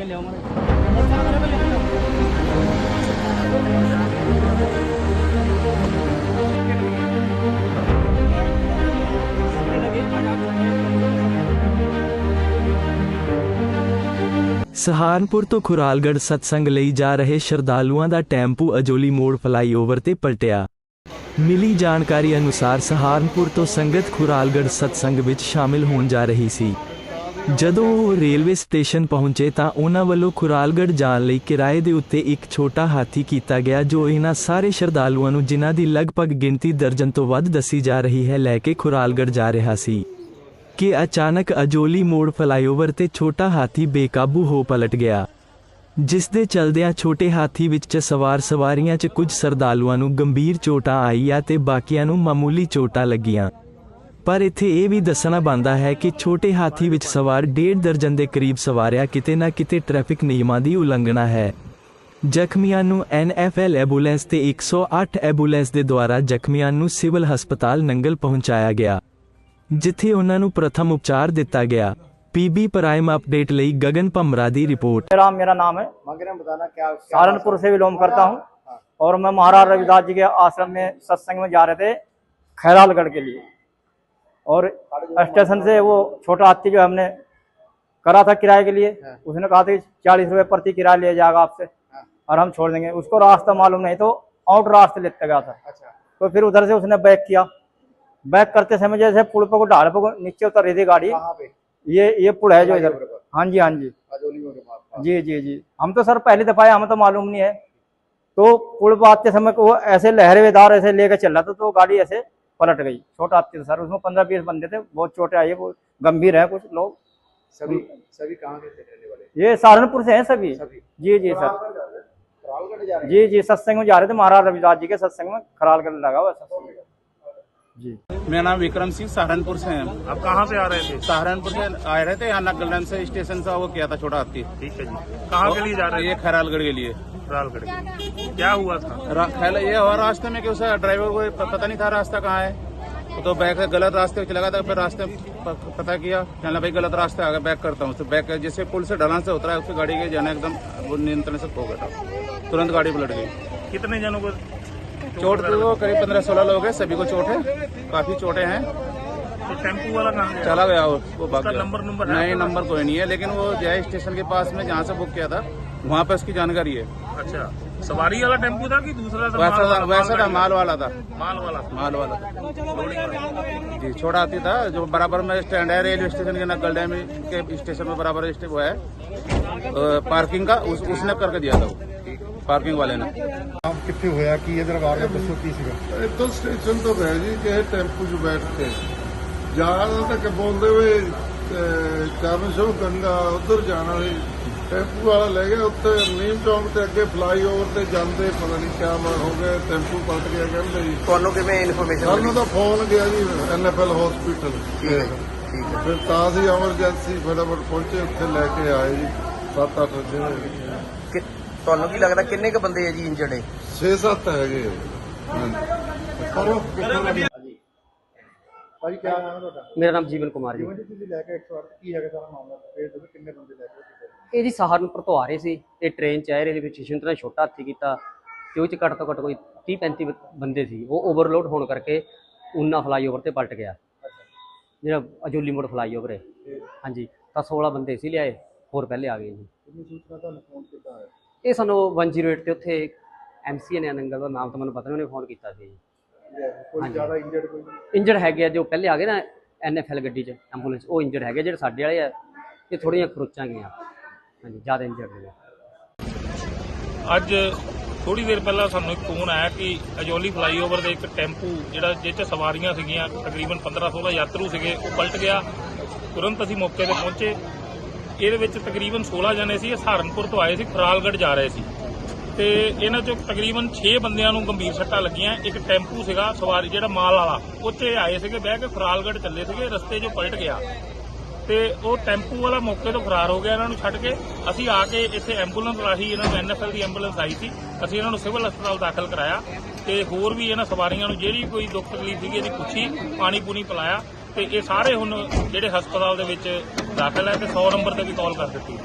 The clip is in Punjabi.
ਅੱਗੇ ਲਿਆਓ ਸਹਾਰਨਪੁਰ ਤੋਂ ਖੁਰਾਲਗੜ ਸਤਸੰਗ ਲਈ ਜਾ ਰਹੇ ਸ਼ਰਧਾਲੂਆਂ ਦਾ ਟੈਂਪੂ ਅਜੋਲੀ ਮੋੜ ਫਲਾਈਓਵਰ ਤੇ ਪਲਟਿਆ। ਮਿਲੀ ਜਾਣਕਾਰੀ ਅਨੁਸਾਰ ਸਹਾਰਨਪੁਰ ਤੋਂ ਸੰਗਤ ਖੁਰਾਲਗੜ੍ਹ ਸਤਸੰਗ ਵਿੱਚ ਸ਼ਾਮਿਲ ਹੋਣ ਜਾ ਰਹੀ ਸੀ। ਜਦੋਂ ਉਹ ਰੇਲਵੇ ਸਟੇਸ਼ਨ ਪਹੁੰਚੇ ਤਾਂ ਉਹਨਾਂ ਵੱਲੋਂ ਖੁਰਾਲਗੜ੍ਹ ਜਾਣ ਲਈ ਕਿਰਾਏ ਦੇ ਉੱਤੇ ਇੱਕ ਛੋਟਾ ਹਾਥੀ ਕੀਤਾ ਗਿਆ, ਜੋ ਇਹਨਾਂ ਸਾਰੇ ਸ਼ਰਧਾਲੂਆਂ ਨੂੰ ਜਿਨ੍ਹਾਂ ਦੀ ਲਗਭਗ ਗਿਣਤੀ ਦਰਜਨ ਤੋਂ ਵੱਧ ਦੱਸੀ ਜਾ ਰਹੀ ਹੈ, ਲੈ ਕੇ ਖੁਰਾਲਗੜ੍ਹ ਜਾ ਰਿਹਾ ਸੀ। ਕਿ ਅਚਾਨਕ ਅਜੋਲੀ ਮੋੜ ਫਲਾਈਓਵਰ ਤੇ ਛੋਟਾ ਹਾਥੀ ਬੇਕਾਬੂ ਹੋ ਪਲਟ ਗਿਆ, ਜਿਸ ਦੇ ਚਲਦਿਆਂ ਛੋਟੇ ਹਾਥੀ ਵਿੱਚ ਸਵਾਰ ਸਵਾਰੀਆਂ 'ਚ ਕੁਝ ਸਰਦਾਲੂਆਂ ਨੂੰ ਗੰਭੀਰ ਚੋਟਾਂ ਆਈਆਂ ਤੇ ਬਾਕੀਆਂ ਨੂੰ ਮਾਮੂਲੀ ਚੋਟਾਂ ਲੱਗੀਆਂ। ਪਰ ਇੱਥੇ ਇਹ ਵੀ ਦੱਸਣਾ ਬੰਦਾ ਹੈ ਕਿ ਛੋਟੇ ਹਾਥੀ ਵਿੱਚ ਸਵਾਰ ਡੇਢ ਦਰਜਨ ਦੇ ਕਰੀਬ ਸਵਾਰਿਆ ਕਿਤੇ ਨਾ ਕਿਤੇ ਟ੍ਰੈਫਿਕ ਨਿਯਮਾਂ ਦੀ ਉਲੰਘਣਾ ਹੈ। ਜ਼ਖਮੀਆਂ ਨੂੰ ਐਨਐਫਐਲ ਐਂਬੂਲੈਂਸ ਤੇ 108 ਐਂਬੂਲੈਂਸ ਦੇ ਦੁਆਰਾ ਜ਼ਖਮੀਆਂ ਨੂੰ ਸਿਵਲ ਹਸਪਤਾਲ ਨੰਗਲ ਪਹੁੰਚਾਇਆ ਗਿਆ ਜਿੱਥੇ ਉਹਨਾਂ ਨੂੰ ਪ੍ਰਥਮ ਉਪਚਾਰ ਦਿੱਤਾ ਗਿਆ। पीबी प्राइम अपडेट लई गगन पमरा दी रिपोर्ट राम मेरा नाम है बताना क्या सहारनपुर से बिलोंग करता हूँ और मैं महाराज रविदास जी के आश्रम में सत्संग में जा रहे थे खैरालगढ़ के लिए और स्टेशन से वो छोटा हाथी जो हमने करा था किराए के लिए उसने कहा था कि चालीस रुपए प्रति किराया लिया जाएगा आपसे और हम छोड़ देंगे। उसको रास्ता मालूम नहीं तो आउट रास्ते लेते गया था। अच्छा। तो फिर उधर से उसने बैक किया। बैक करते समय जैसे पुल पर को ढाल पर नीचे उतर रही थी गाड़ी। ये ये पुल है जो इधर। हाँ जी हाँ जी। पास जी जी जी। हम तो सर पहली दफ़ा आए हमें तो मालूम नहीं है। तो पुल पर आते समय वो ऐसे लहरेदार ऐसे लेकर चल रहा था तो गाड़ी ऐसे पलट गई। छोटा हाथी था सर उसमें पंद्रह बीस बंदे थे बहुत छोटे आए वो गंभीर है कुछ लोग। सभी सभी कहाँ के थे रहने वाले? ये सहारनपुर से हैं सभी। सभी। जी जी सर। जा रहे जी जी सत्संग में जा रहे थे महाराज रविदास जी के सत्संग में खराल कर लगा हुआ सत्संग। जी। मेरा नाम विक्रम सिंह सहारनपुर से है। आप कहाँ से आ रहे थे? सहारनपुर से आ रहे थे यहाँ नगलन से स्टेशन से वो किया था छोटा हाथी। ठीक है जी। कहाँ के लिए जा रहे ये थे? खैरालगढ़ के लिए। रालगढ़ के लिए। क्या हुआ था? ये हुआ रास्ते में कि उसे ड्राइवर को पता नहीं था रास्ता कहाँ है। तो बैक गलत रास्ते चला था फिर रास्ते पता किया कहना भाई गलत रास्ते आ गया बैक करता हूँ। तो बैक जैसे पुल से ढलान से उतरा उसकी गाड़ी के जाना एकदम वो नियंत्रण से खो गया तुरंत गाड़ी पलट गई। कितने जनों को चोट तो करीब पंद्रह सोलह लोग हैं सभी को चोट है काफ़ी चोटें हैं। तो टेंपू वाला कहाँ चला गया वो वो नंबर नंबर है? नहीं नंबर कोई नहीं है लेकिन वो जय स्टेशन के पास में जहाँ से बुक किया था वहाँ पे उसकी जानकारी है। अच्छा। सवारी वाला टेंपू था कि दूसरा था? वैसा था वैसा था माल वाला था। माल वाला। था माल वाला था। जी छोटा आती था जो बराबर में स्टैंड है रेलवे स्टेशन के नकल डैम के स्टेशन में बराबर वो है। पार्किंग का उस, उसने करके दिया था पार्किंग वाले ने। आप कितने होया कि इधर दरबार में दो सौ तीस तो स्टेशन तो है जी के टेंपू जो बैठते ज़्यादा तक बोलते हुए चरण शुरू करने का उधर जाना ਟੈਂਪੂ ਵਾਲਾ ਲੈ ਗਿਆ ਉੱਥੇ ਨੀਮ ਚੌਂਕ ਤੇ ਅੱਗੇ ਫਲਾਈਓਵਰ ਤੇ ਜਾਂਦੇ ਪਤਾ ਨਹੀਂ ਕਿਆ ਮਾ ਹੋ ਗਿਆ ਟੈਂਪੂ ਪਲਟ ਗਿਆ ਕਹਿੰਦੇ ਜੀ। ਤੁਹਾਨੂੰ ਕਿਵੇਂ ਇਨਫੋਰਮੇਸ਼ਨ ਸਾਨੂੰ ਤਾਂ ਫੋਨ ਗਿਆ ਜੀ ਐਨਐਫਐਲ ਹਸਪੀਟਲ ਫਿਰ ਤਾਂ ਅਸੀਂ ਐਮਰਜੈਂਸੀ ਫਟਾਫਟ ਪਹੁੰਚੇ ਉੱਥੇ ਲੈ ਕੇ ਆਏ ਜੀ 7-8 ਜਿਹੜੇ ਤੁਹਾਨੂੰ ਕੀ ਲੱਗਦਾ ਕਿੰਨੇ ਕ ਬੰਦੇ ਹੈ ਜੀ ਇੰਜਰਡ ਹੈ 6-7 ਹੈਗੇ ਲੱਗੇ ਭਾਈ ਕੀ ਨਾਮ ਹੈ ਤੁਹਾਡਾ? ਮੇਰਾ ਨਾਮ ਜੀਵਨ ਕੁਮਾਰ ਜੀ। ਜਿਵੇਂ ਜੀ ਤੁਸੀਂ ਲੈ ਕੇ 108 ਕੀ ਹੈਗਾ ਸਾਰਾ ਮਾਮਲਾ? ਫੇਰ ਤੁਸੀਂ ਕਿੰਨੇ ਬੰਦੇ ਲੈ ਕੇ? ਇਹ ਜੀ ਸਹਾਰਨਪੁਰ ਤੋਂ ਆ ਰਹੇ ਸੀ ਇਹ ਟ੍ਰੇਨ ਚ ਆਏ ਰੇਲਵੇ ਸਟੇਸ਼ਨ ਤੋਂ ਛੋਟਾ ਹਾਥੀ ਕੀਤਾ ਤੇ ਉਹ ਚ ਘੱਟ ਤੋਂ ਘੱਟ ਕੋਈ 30 35 ਬੰਦੇ ਸੀ। ਉਹ ਓਵਰਲੋਡ ਹੋਣ ਕਰਕੇ ਉਨਾ ਫਲਾਈਓਵਰ ਤੇ ਪਲਟ ਗਿਆ। ਜਿਹੜਾ ਅਜੋਲੀ ਮੋੜ ਫਲਾਈਓਵਰ ਹੈ ਹਾਂਜੀ ਤਾਂ 16 ਬੰਦੇ ਸੀ ਲਿਆਏ ਹੋਰ ਪਹਿਲੇ ਆ ਗਏ ਜੀ। ਇਹ ਸਾਨੂੰ 108 ਤੇ ਉੱਥੇ ਐਮਸੀਏ ਨੇ ਨੰਗਲ ਦਾ ਨਾਮ ਤਾਂ ਮੈਨੂੰ ਪਤਾ ਨਹੀਂ ਉਹਨੇ ਫੋਨ ਕੀਤਾ ਸੀ। ਜੀ ਕੋਈ। ਜ਼ਿਆਦਾ ਇੰਜਰਡ ਕੋਈ ਇੰਜਰਡ ਹੈਗੇ ਆ ਜੋ ਪਹਿਲੇ ਆ ਗਏ ਨਾ ਐਨਐਫਐਲ ਗੱਡੀ 'ਚ ਐਂਬੂਲੈਂਸ ਉਹ ਇੰਜਰਡ ਹੈਗੇ ਜਿਹੜੇ ਸਾਡੇ ਵਾਲੇ ਆ ਇਹ ਥੋੜੀਆਂ ਖਰੋਚਾਂ ਗਈਆਂ। ਹਾਂਜੀ, ਜ਼ਿਆਦਾ ਇੰਜਰਡ ਨੇ ਅੱਜ ਥੋੜੀ ਦੇਰ ਪਹਿਲਾਂ ਸਾਨੂੰ ਇੱਕ ਫੋਨ ਆਇਆ ਕਿ ਅਜੋਲੀ ਫਲਾਈਓਵਰ ਦੇ ਇੱਕ ਟੈਂਪੂ, ਜਿਹੜਾ ਜਿਹ 'ਚ ਸਵਾਰੀਆਂ ਸੀਗੀਆਂ, ਤਕਰੀਬਨ 15-16 ਯਾਤਰੂ ਸੀਗੇ, ਉਹ ਪਲਟ ਗਿਆ। ਤੁਰੰਤ ਅਸੀਂ ਮੌਕੇ ਤੇ ਪਹੁੰਚੇ। ਇਹਦੇ ਵਿੱਚ ਤਕਰੀਬਨ 16 ਜਣੇ ਸੀ, ਇਹ ਸਹਾਰਨਪੁਰ ਤੋਂ ਆਏ ਸੀ ਖਰਾਲਗੜ੍ਹ ਜਾ ਰਹੇ ਸੀ। ਤੇ ਇਹਨਾਂ ਚੋਂ ਤਕਰੀਬਨ 6 ਬੰਦਿਆਂ ਨੂੰ ਗੰਭੀਰ ਸੱਟਾਂ ਲੱਗੀਆਂ। ਇੱਕ ਟੈਂਪੂ ਸੀਗਾ, ਸਵਾਰੀ ਜਿਹੜਾ ਮਾਲ ਵਾਲਾ ਉਹ ਆਏ ਸੀਗੇ, ਬਹਿ ਕੇ ਖਰਾਲਗੜ੍ਹ ਚੱਲੇ ਸੀਗੇ, ਰਸਤੇ 'ਚੋਂ ਪਲਟ ਗਿਆ। ਤੇ ਉਹ ਟੈਂਪੂ ਵਾਲਾ ਮੌਕੇ ਤੋਂ ਫਰਾਰ ਹੋ ਗਿਆ ਇਹਨਾਂ ਨੂੰ ਛੱਡ ਕੇ। ਅਸੀਂ ਆ ਕੇ ਇੱਥੇ ਐਂਬੂਲੈਂਸ ਰਾਹੀਂ ਇਹਨਾਂ ਨੂੰ ਐਨਐਫਐਲ ਦੀ ਐਂਬੂਲੈਂਸ ਆਈ ਸੀ। ਅਸੀਂ ਇਹਨਾਂ ਨੂੰ ਸਿਵਲ ਹਸਪਤਾਲ ਦਾਖਲ ਕਰਾਇਆ ਤੇ ਹੋਰ ਵੀ ਇਹਨਾਂ ਸਵਾਰੀਆਂ ਨੂੰ ਜਿਹੜੀ ਕੋਈ ਦੁੱਖ ਤਕਲੀਫ ਸੀਗੀ ਇਹਦੀ ਪੁੱਛੀ, ਪਾਣੀ ਪੂਣੀ ਪਿਲਾਇਆ ਤੇ ਇਹ ਸਾਰੇ ਹੁਣ ਜਿਹੜੇ ਹਸਪਤਾਲ ਦੇ ਵਿੱਚ ਦਾਖਲ ਹੈ ਤੇ 100 ਨੰਬਰ ਤੇ ਵੀ ਕਾਲ ਕਰ ਦਿੱਤੀ।